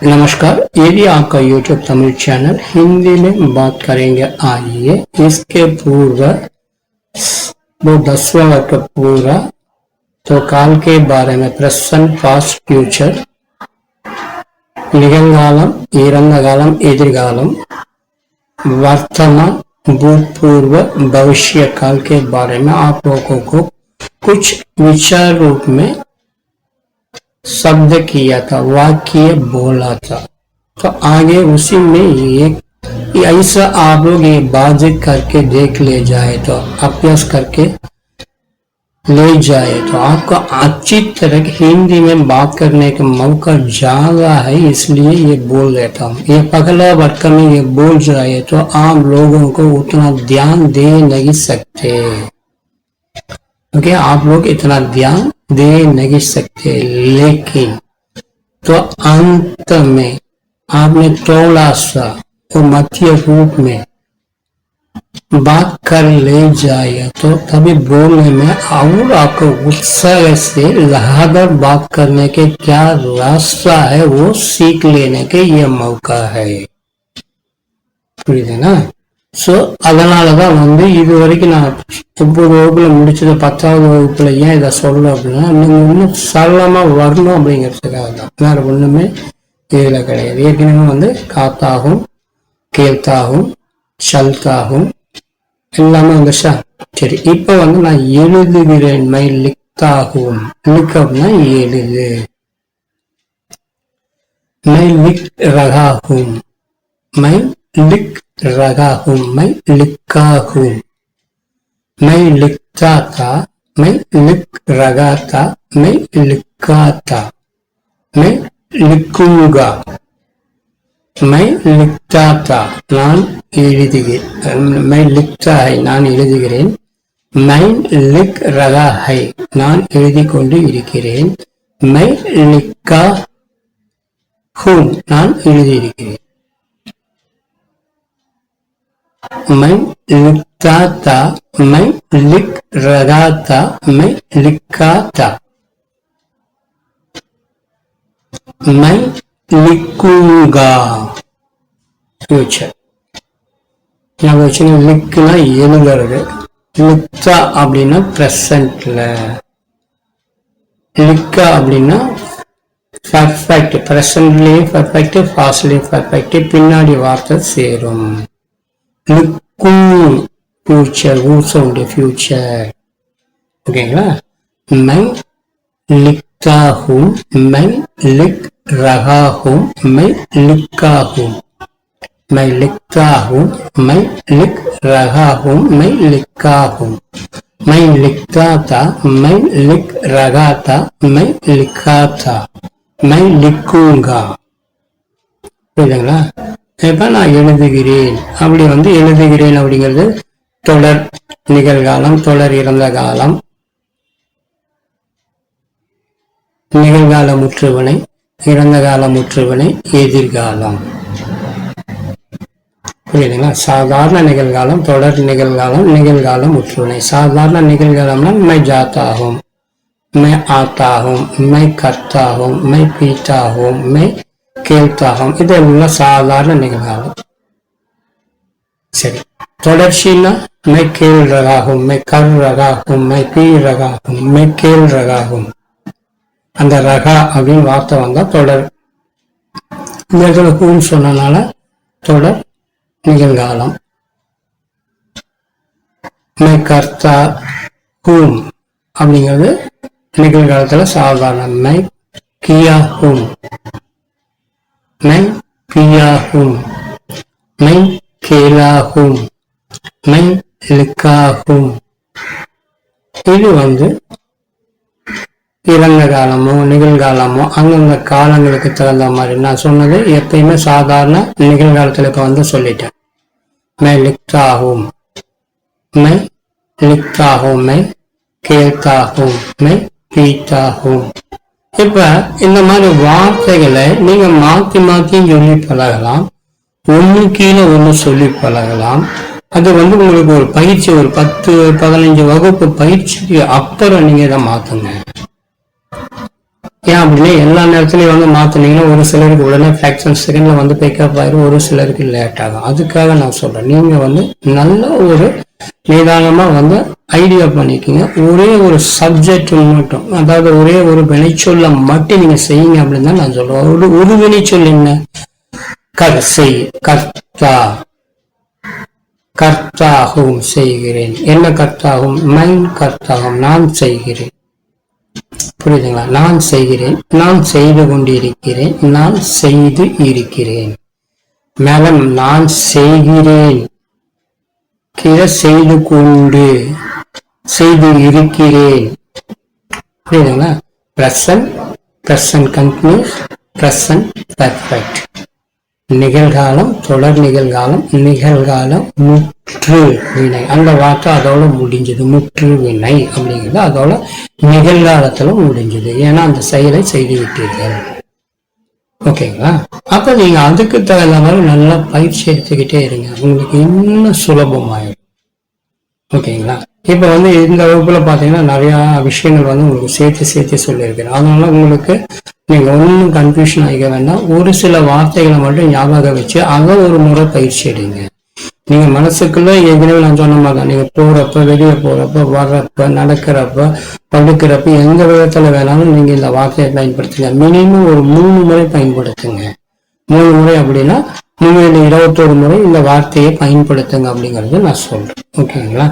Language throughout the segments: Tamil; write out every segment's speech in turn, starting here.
नमस्कार, ये भी आपका YouTube तमिल चैनल हिंदी में बात करेंगे आइए। इसके पूर्व, वो दसवें वर्ग पूरा तो काल के बारे में प्रश्न पास फ्यूचर निगंगालम ईरंगालम एदिर्गालम, वर्तमान, भूतपूर्व, भविष्य काल के बारे में आप लोगों को कुछ विचार रूप में शब्द किया था, वाक्य बोला था। तो आगे उसी में एक ऐसा आप लोग ये बाजिक करके देख ले जाए तो अभ्यास करके ले जाए तो आपको अच्छी तरह हिंदी में बात करने का मौका ज़्यादा है, इसलिए ये बोल देता हूँ ये पगला वर्ग में ये बोल जाए तो आप लोगों को उतना ध्यान दे नहीं सकते। क्योंकि आप लोग इतना ध्यान दे नहीं सकते, लेकिन तो अंत में आपने थोड़ा सा तो मध्य रूप में बात कर ले जाए तो तभी बोलने में और आपको उत्साह से लहागर बात करने के क्या रास्ता है, वो सीख लेने के ये मौका है। है ना? ஸோ அதனால தான் வந்து இது வரைக்கும் நான் ஒன்பது வகுப்பில் முடிச்சது பத்தாவது வகுப்புல ஏன் இதை சொல்ல அப்படின்னா நீங்கள் இன்னும் சரளமாக வரணும் அப்படிங்கிறதுக்காக தான். வேற ஒன்றுமே இதில் கிடையாது. ஏற்கனவே வந்து காத்தாகும் கேத்தாகும் சல்தாகும் எல்லாமே வந்துச்சா சரி இப்போ வந்து நான் எழுதுகிறேன். மை லிக்தாகும். லிக் அப்படின்னா எழுது. மை லிக் ரகாகும். மை லிக் ரகாகும் மை லிக்காகும் மை லிக்தாத்தா மை லிக் ரகாத்தா மை லிக்காத்தா மை லிக்குங்கா மை லிக்தாத்தா நான் எழுதுகிறேன். மை லிக்தாஹை நான் எழுதுகிறேன். மை லிக் ரகாஹை நான் எழுதி கொண்டு இருக்கிறேன். மை லிக்கா ஹூம் நான் எழுதியிருக்கிறேன். மை லிக்தாத்தா மை லிக் ரதாத்தா மை லிக்காத்தா மை லிக்குங்கா ஃபியூச்சர் ஞாபகம் வச்சுன்னா லிக்குனா எழுதுறது லிக்தா அப்படின்னா ப்ரெசண்ட்ல லிக்கா அப்படின்னா பர்ஃபெக்ட் ப்ரெசன்ட்லேயும் பர்ஃபெக்ட் ஃபாஸ்ட்லேயும் பர்ஃபெக்ட் பின்னாடி வார்த்தை சேரும். லிக்கும் ஃபியூச்சர் ஊ சவுண்டு ஃபியூச்சர் ஓகேங்களா மை லிக்காகும் மை லிக் ரகாகும் மை லிக்காகும் மை லிக்காகும் மை லிக் ரகாகும் மை லிக்காகும் மை லிக்காத்தா மை லிக் ரகாத்தா மை லிக்காத்தா மை லிக்குங்கா புரியுதுங்களா இப்போ நான் எழுதுகிறேன்? அப்படி வந்து எழுதுகிறேன் அப்படிங்கிறது தொடர் நிகழ்காலம் தொடர் இறந்த காலம். நிகழ்கால முற்றுவினை இறந்த கால முற்றுவினை எதிர்காலம். புரியுதுங்களா? சாதாரண நிகழ்காலம் தொடர் நிகழ்காலம் நிகழ்காலம் முற்றுவினை. சாதாரண நிகழ்காலம்னா மை ஜாத்தாகும் மை ஆத்தாகும் மை கர்த்தாகும் மை பீட்டாகும் மை கேள்தாகும் இதெல்லாம் சாதாரண நிகழ்காலம் சரி தொடர்ச்சின்னா மெய் கேள் ரகாகும் மெய் கரு ரகாகும் மை பீ ரகாகும் மை கேள் ரகாகும் அந்த ரகா அப்படின்னு வார்த்தை வந்தால் தொடர் இந்த இடத்துல ஹூன்னு சொன்னனால தொடர் நிகழ்காலம் மெய் கர்த்தா ஹூம் அப்படிங்கிறது நிகழ்காலத்துல சாதாரண மை கியா ஹூம் மை பியாகும் மை கேலாகும் மை லிக்காகும் இது வந்து இறந்த காலமோ நிகழ்காலமோ அந்தந்த காலங்களுக்கு தகுந்த மாதிரி. நான் சொன்னது எப்பயுமே சாதாரண நிகழ்காலத்தில் இப்போ வந்து சொல்லிட்டேன். மை லிக்தாகும் மை லிக்தாகும் மை கேத்தாகும் மை பீட்டாகும் இப்ப இந்த மாதிரி வார்த்தைகளை நீங்க மாத்தி மாத்தி சொல்லி பழகலாம். ஒண்ணு கீழே ஒண்ணு சொல்லி பழகலாம். அது வந்து உங்களுக்கு ஒரு பயிற்சி ஒரு பத்து பதினஞ்சு வகுப்பு பயிற்சிக்கு அப்புறம் நீங்க இதை மாத்துங்க. ஏன் அப்படின்னா எல்லா நேரத்துலையும் வந்து மாற்றினீங்கன்னா ஒரு சிலருக்கு உடனே ஃப்ராக்ஷன் செகண்டில் வந்து பிக்கப் ஆயிரும் ஒரு சிலருக்கு லேட் ஆகும். அதுக்காக நான் சொல்கிறேன் நீங்கள் வந்து நல்ல ஒரு நிதானமாக வந்து ஐடியா பண்ணிக்கிங்க. ஒரே ஒரு சப்ஜெக்ட் மட்டும் அதாவது ஒரே ஒரு வினைச்சொல்ல மட்டும் நீங்கள் செய்யுங்க அப்படின்னு தான் நான் சொல்லுவேன் ஒரு ஒரு வினைச்சொல் என்ன? கர் செய் கர்த்தா கர்த்தாகவும் செய்கிறேன். என்ன கர்த்தாகும்? மைன் கர்த்தாகும். நான் செய்கிறேன். புரியுதுங்களா? நான் செய்கிறேன் நான் செய்து கொண்டிருக்கிறேன் நான் செய்து இருக்கிறேன். மேலும் நான் செய்கிறேன். கீழே செய்து கொண்டு செய்து இருக்கிறேன். புரியுதுங்களா? Present present continuous present perfect நிகழ்காலம் தொடர் நிகழ்காலம் நிகழ்காலம் முற்று வினை. அந்த வார்த்தை அதோட முடிஞ்சது முற்று வினை அப்படிங்கிறது அதோட நிகழ்காலத்துல முடிஞ்சது. ஏன்னா அந்த செயலை செய்து விட்டீர்கள். ஓகேங்களா? அப்ப நீங்க அதுக்கு தகுந்த மாதிரி நல்லா பயிற்சி எடுத்துக்கிட்டே இருங்க. உங்களுக்கு இன்னும் சுலபமாயிடும். ஓகேங்களா? இப்போ வந்து இந்த வகுப்புல பாத்தீங்கன்னா நிறைய விஷயங்கள் வந்து உங்களுக்கு சேர்த்து சேர்த்து சொல்லியிருக்கிறேன் அதனால உங்களுக்கு நீங்க ஒன்றும் கன்ஃபியூஷன் ஆகிக்க வேண்டாம். ஒரு சில வார்த்தைகளை மட்டும் ஞாபகம் வச்சு அதை ஒரு முறை பயிற்சி எடுங்க. நீங்க மனசுக்குள்ள ஏற்கனவே நான் சொன்ன மாதிரி தான் நீங்க போறப்ப வெளியே போறப்ப வர்றப்ப நடக்கிறப்ப படுக்கிறப்ப எந்த விதத்துல வேணாலும் நீங்க இந்த வார்த்தையை பயன்படுத்துங்க. மினிமம் ஒரு மூணு முறை பயன்படுத்துங்க. மூணு முறை அப்படின்னா மூணு இருபத்தோரு முறை இந்த வார்த்தையை பயன்படுத்துங்க அப்படிங்கிறது நான் சொல்றேன். ஓகேங்களா?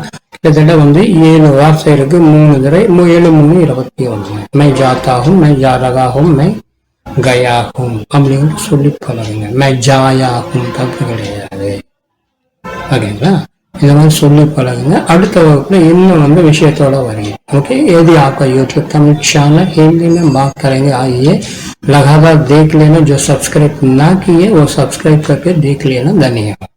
கிட்டத்தட்ட வந்து ஏழு வார்த்தை இருக்கு மூணு தடவை மூ- ஏழு மூணு இருபத்தி ஒன்று மை ஜாத்தாகும் மை ஜாரகாகும் மை கயாகும் அப்படின்னு சொல்லி பழகுங்க மை ஜாயாகும் தப்பு கிடையாது ஓகேங்களா இந்த மாதிரி சொல்லி பழகுங்க அடுத்த வகுப்புல இன்னும் வந்து விஷயத்தோட வரீங்க ओके यदि आपका यूट्यूब तमिल चैनल हिंदी में बात करेंगे आइए लगातार देख लेना जो सब्सक्राइब ना किए वो सब्सक्राइब करके देख लेना धन्यवाद